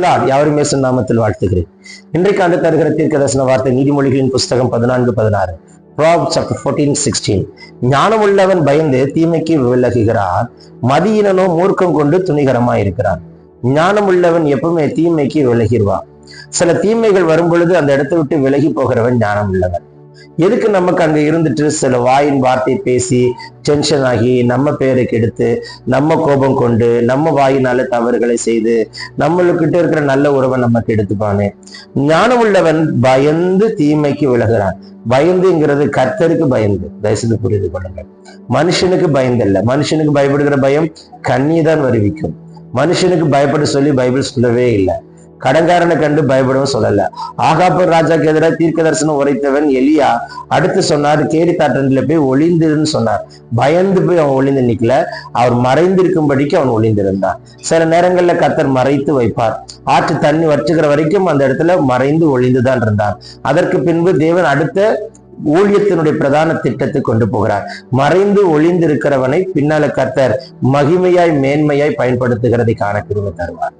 யாவரும் இயேசு நாமத்தில் வாழ்த்துகிறேன். இன்றைக்கு ஆண்டு தருகிற தீர்க்க தரிசன வார்த்தை நீதிமொழிகளின் புஸ்தகம் பதினான்கு பதினாறு. ப்ராப் சாப்டர் ஃபோர்டீன் சிக்ஸ்டீன் ஞானம் உள்ளவன் பயந்து தீமைக்கு விலகுகிறான் மதியினனோ மூர்க்கம் கொண்டு துணிகரமாய் இருக்கிறான் ஞானம் உள்ளவன் எப்பவுமே தீமைக்கு விலகிடுவான் சில தீமைகள் வரும் பொழுது அந்த இடத்தை விட்டு விலகி போகிறவன் ஞானம் உள்ளவன் எதுக்கு நமக்கு அங்க இருந்துட்டு சில வாயின் வார்த்தை பேசி டென்ஷன் ஆகி நம்ம பேரை கெடுத்து நம்ம கோபம் கொண்டு நம்ம வாயினால தவறுகளை செய்து நம்மளுக்கிட்ட இருக்கிற நல்ல உறவை நம்ம கெடுத்துப்பானே ஞானம் உள்ளவன் பயந்து தீமைக்கு விலகுறான். பயந்துங்கிறது கர்த்தருக்கு பயந்து. தயவுசெய்து புரிந்து கொள்ளுங்கள். மனுஷனுக்கு பயந்தல்ல. மனுஷனுக்கு பயப்படுகிற பயம் கண்ணீதான் வருவிக்கும். மனுஷனுக்கு பயப்பட சொல்லி பைபிள் சொல்லவே இல்லை. கடங்காரனை கண்டு பயப்படவும் சொல்லல. ஆகாப்பூர் ராஜாக்கு எதிராக தீர்க்க தரிசனம் உரைத்தவன் எலியா அடுத்து சொன்னார் கேரி தாட்டன்ல போய் ஒளிந்துன்னு சொன்னார். பயந்து போய் அவன் ஒளிந்து நிக்கல. அவர் மறைந்திருக்கும்படிக்கு அவன் ஒளிந்திருந்தான். சில நேரங்கள்ல கத்தர் மறைத்து வைப்பார். ஆற்று தண்ணி வற்றுகிற வரைக்கும் அந்த இடத்துல மறைந்து ஒளிந்துதான் இருந்தான் அதற்கு பின்பு தேவன் அடுத்த ஊழியத்தினுடைய பிரதான திட்டத்தை கொண்டு போகிறார். மறைந்து ஒளிந்து இருக்கிறவனை பின்னால கத்தர் மகிமையாய் மேன்மையாய் பயன்படுத்துகிறதை காண கிருபை தருவார்.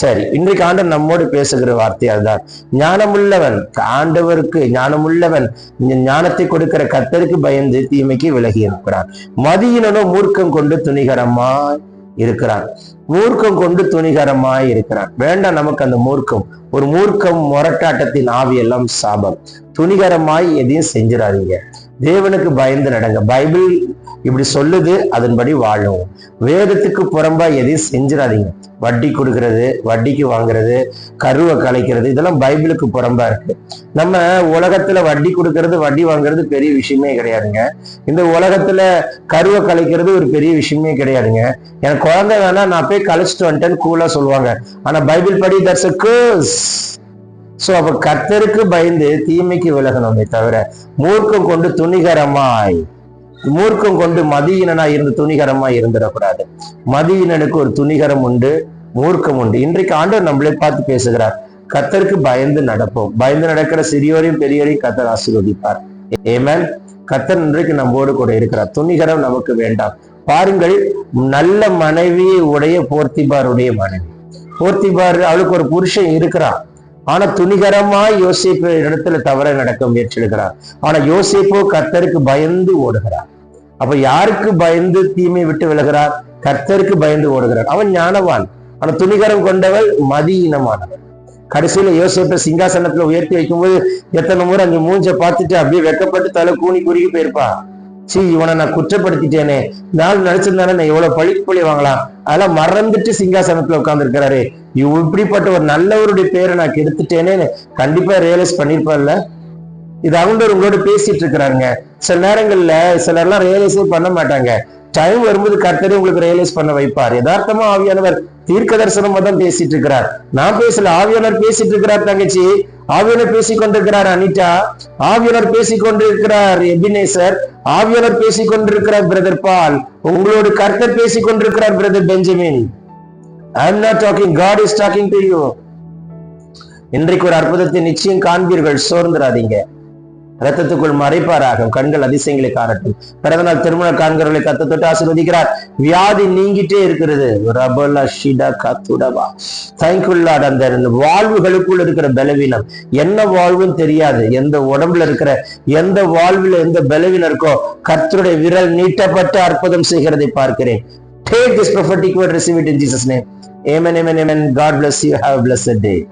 சரி இன்றைக்கு ஆண்டவர் நம்மோடு பேசுகிற வார்த்தை அதுதான். ஞானமுள்ளவன் ஆண்டவருக்கு ஞானமுள்ளவன் ஞானத்தை கொடுக்கிற கத்தருக்கு பயந்து தீமைக்கு விலகி இருக்கிறான். மதியினனோ மூர்க்கம் கொண்டு துணிகரமாய் இருக்கிறான். மூர்க்கம் கொண்டு துணிகரமாய் இருக்கிறான். வேண்டாம் நமக்கு அந்த மூர்க்கம். ஒரு மூர்க்கம் முரட்டாட்டத்தின் ஆவி எல்லாம் சாபம். துணிகரமாய் எதையும் செஞ்சிடாதீங்க. தேவனுக்கு பயந்து நடங்க. பைபிள் இப்படி சொல்லுது அதன்படி வாழும் வேதத்துக்கு புறம்பா எதையும் செஞ்சிடாதீங்க. வட்டி கொடுக்கறது வட்டிக்கு வாங்குறது கருவை கலைக்கிறது இதெல்லாம் பைபிளுக்கு புறம்பா இருக்கு. நம்ம உலகத்துல வட்டி கொடுக்கறது வட்டி வாங்குறது பெரிய விஷயமே கிடையாதுங்க. இந்த உலகத்துல கருவை கலைக்கிறது ஒரு பெரிய விஷயமே கிடையாதுங்க. எனக்கு குழந்தை வேணா நான் போய் கழிச்சிட்டு வந்துட்டேன்னு கூலா சொல்லுவாங்க. ஆனா பைபிள் படி தட்ஸ் அ curse. சோ அப்ப கத்தருக்கு பயந்து தீமைக்கு விலகணுமே தவிர மூர்க்கம் கொண்டு துணிகரமாய் மூர்க்கம் கொண்டு மதியினனா இருந்து துணிகரமா இருந்துடக்கூடாது. மதியினனுக்கு ஒரு துணிகரம் உண்டு மூர்க்கம் உண்டு. இன்றைக்கு ஆண்டவர் நம்மளே பார்த்து பேசுகிறார். கர்த்தருக்கு பயந்து நடப்போம். பயந்து நடக்கிற சிறியோரையும் பெரியோரையும் கத்தர் ஆசீர்வதிப்பார். ஏமேன் கர்த்தர் இன்றைக்கு நம்மோடு கூட இருக்கிறார். துணிகரம் நமக்கு வேண்டாம். பாருங்கள் நல்ல மனைவி உடைய போர்த்திபாருடைய மனைவி. போர்த்திபார் அவளுக்கு ஒரு புருஷன் இருக்கிறான். ஆனா துணிகரமா யோசிப்பு இடத்துல தவற நடக்க முயற்சிடுகிறார் ஆனா யோசிப்போ கர்த்தருக்கு பயந்து ஓடுகிறார். அப்ப யாருக்கு பயந்து தீமை விட்டு விலகிறார்? கர்த்தருக்கு பயந்து ஓடுகிறார். அவன் ஞானவான். ஆனா துணிகரம் கொண்டவள் மதியினமானவள். கடைசியில யோசிப்ப சிங்காசனத்துல உயர்த்தி வைக்கும்போது எத்தனை முறை அங்க மூஞ்ச பார்த்துட்டு அப்படியே வெக்கப்பட்டு தலை கூனி குறுகி போயிருப்பா. சி இவனை நான் குற்றப்படுத்திட்டேனே. நாள் நினைச்சிருந்தானே நான் எவ்வளவு பழி பழி வாங்கலாம். அதெல்லாம் மறந்துட்டு சிங்காசனத்துல உட்கார்ந்து இருக்காரு இப்படிப்பட்ட ஒரு நல்லவருடைய பேரை நான் கெடுத்துட்டேனே கண்டிப்பா ரியலைஸ் பண்ணிருப்பார்ல இது அவங்க உங்களோட பேசிட்டு இருக்கிறாங்க. சில நேரங்கள்ல சிலர்லாம் ரியலைஸே பண்ண மாட்டாங்க. டைம் வரும்போது கர்த்தரே உங்களுக்கு ரியலைஸ் பண்ண வைப்பார். யதார்த்தமா ஆவியானவர் தீர்க்க தரிசனமா தான் பேசிட்டு இருக்கிறார். நான் பேசல ஆவியானவர் பேசிட்டு இருக்கிறார் தங்கச்சி. ஆவியானவர் பேசிக் கொண்டிருக்கிறார் அனிதா. ஆவியானவர் பேசிக் கொண்டிருக்கிறார் எபினேசர். ஆவியானவர் பேசிக் கொண்டிருக்கிறார் பிரதர் பால். உங்களோட கர்த்தர் பேசிக் கொண்டிருக்கிறார் brother Benjamin. I am not talking God is talking to you இன்றைக்கு ஒரு அற்புதத்தை நிச்சயம் காண்பீர்கள் சோர்ந்துடாதீங்க ரத்தத்துக்குள் மறைப்பாராக. கண்கள் அதிசயங்களை காணட்டும். பிறந்தநாள் திருமண காண்கிறவர்களை கத்த தொட்டு ஆசீர்வதிக்கிறார். வியாதி நீங்கிட்டே இருக்கிறது. தேங்க்யூல்லாட் அந்த வாழ்வுகளுக்குள் இருக்கிற பலவீனம். என்ன வாழ்வுன்னு தெரியாது. எந்த உடம்புல இருக்கிற எந்த வாழ்வுல எந்த பலவீனம் இருக்கோ கர்த்தருடைய விரல் நீட்டப்பட்டு அற்புதம் செய்கிறதை பார்க்கிறேன். Take this prophetic word, receive it in Jesus' name. Amen, amen, amen. God bless you. Have a blessed day.